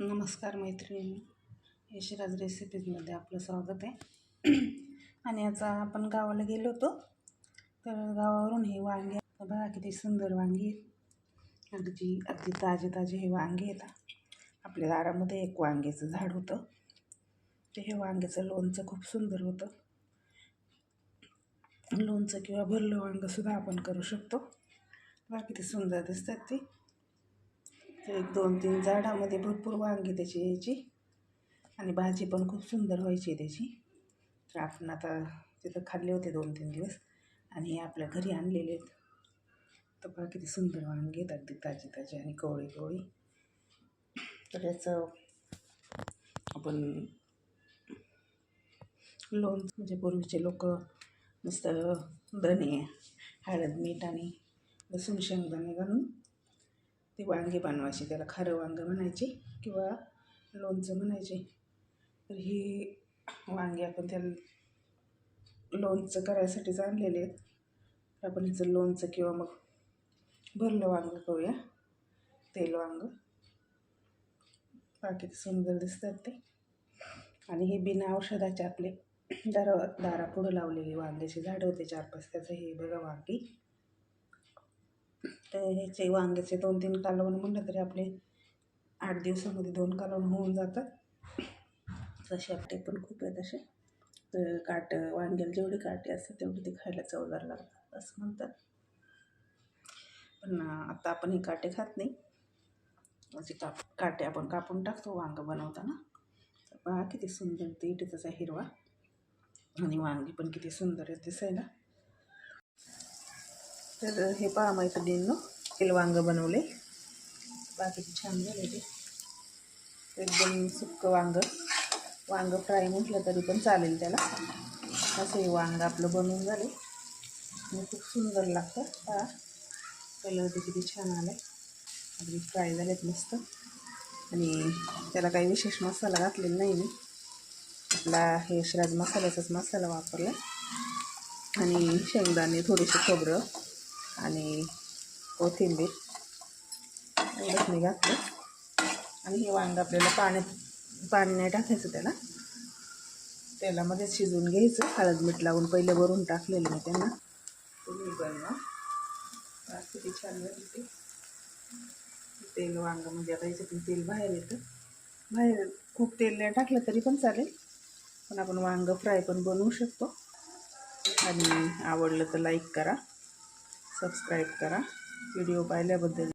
नमस्कार मैत्रिणी यशराज रेसिपीजमध्ये आपलं स्वागत आहे. आणि आता आपण गावाला गेलो होतो तर गावावरून हे वांगे बघा किती सुंदर वांगी आहेत. अगदी अगदी ताजे ताजे हे वांगे येतात आपल्या दारामध्ये एक वांग्याचं झाड होतं. ते हे वांग्याचं लोणचं खूप सुंदर होतं. लोणचं किंवा भरलं वांगंसुद्धा आपण करू शकतो. बघा किती सुंदर दिसतात ते. एक दोन तीन झाडामध्ये भरपूर वांगी त्याची यायची आणि भाजी पण खूप सुंदर व्हायची त्याची. तर आपण आता तिथं खाल्ले होते दोन तीन दिवस आणि हे आपल्या घरी आणलेले आहेत. तर बघा किती सुंदर वांगी आहेत अगदी ताजी ताजी आणि कवळी कवळी. तर याचं आपण लोण म्हणजे पूर्वीचे लोक नुसतं धणे हळद मीठ आणि लसूण शेंगदाणे घालून ती वांगी बनवायची त्याला खारं वांगं म्हणायची किंवा लोणचं म्हणायचे. तर ही वांगी आपण त्या लोणचं करायसाठीच आणलेले आहेत. तर आपण हिचं लोणचं किंवा मग भरलं वांगं करूया तेल वांगं. बाकी सुंदर दिसतात ते. आणि हे बिना औषधाचे आपले दारा दारापुढं लावलेली वांग्याची झाडं होते चार पाच त्याचं हे बघा वांगी. तर ह्याचे वांग्याचे दोन तीन कालवण म्हणलं तरी आपले आठ दिवसामध्ये दोन कालवण होऊन जातात. तसे आपटे पण खूप आहेत असे. तर काट वांग्याला जेवढी काटे असते तेवढी ते खायला चवदार लागतात असं म्हणतात. पण आता आपण हे काटे खात नाही. असे काप काटे आपण कापून टाकतो वांगं बनवताना. पहा किती सुंदर ते इटेचा हिरवा. आणि वांगी पण किती सुंदर आहे दिसायला. तर हे पहा मैत्रिणींनो तेल वांगं बनवले. बाकी छान झाले ते. एकदम सुक्क वांगं. वांगं फ्राय म्हटलं तरी पण चालेल त्याला. असं हे वांगं आपलं बनवून झाले. आणि खूप सुंदर लागतं. पहा. कलर ते किती छान आलं अगदी फ्राय झालेत मस्त. आणि त्याला काही विशेष मसाला घातलेला नाही मी. आपला हे श्राज मसाल्याचाच मसाला वापरला आणि शेंगदाणे थोडेसे खोबरं. आणि कोथिंबीर. एवढंच मी घातलं. आणि हे वांग आपल्याला पाण्यात पाणी नाही टाकायचं त्याला. तेलामध्ये शिजवून घ्यायचं. हळद मीठ लावून पहिले भरून टाकलेलं मी त्यांना. तुम्ही बनवा. किती छान झाली ते. तेल वांगं म्हणजे आता याच्यातून तेल बाहेर येतं. बाहेर खूप तेल नाही टाकलं तरी पण चालेल. पण आपण वांग फ्राय पण बनवू शकतो. आणि आवडलं तर लाईक करा. सबस्क्राईब करा. व्हिडिओ पाहिल्याबद्दल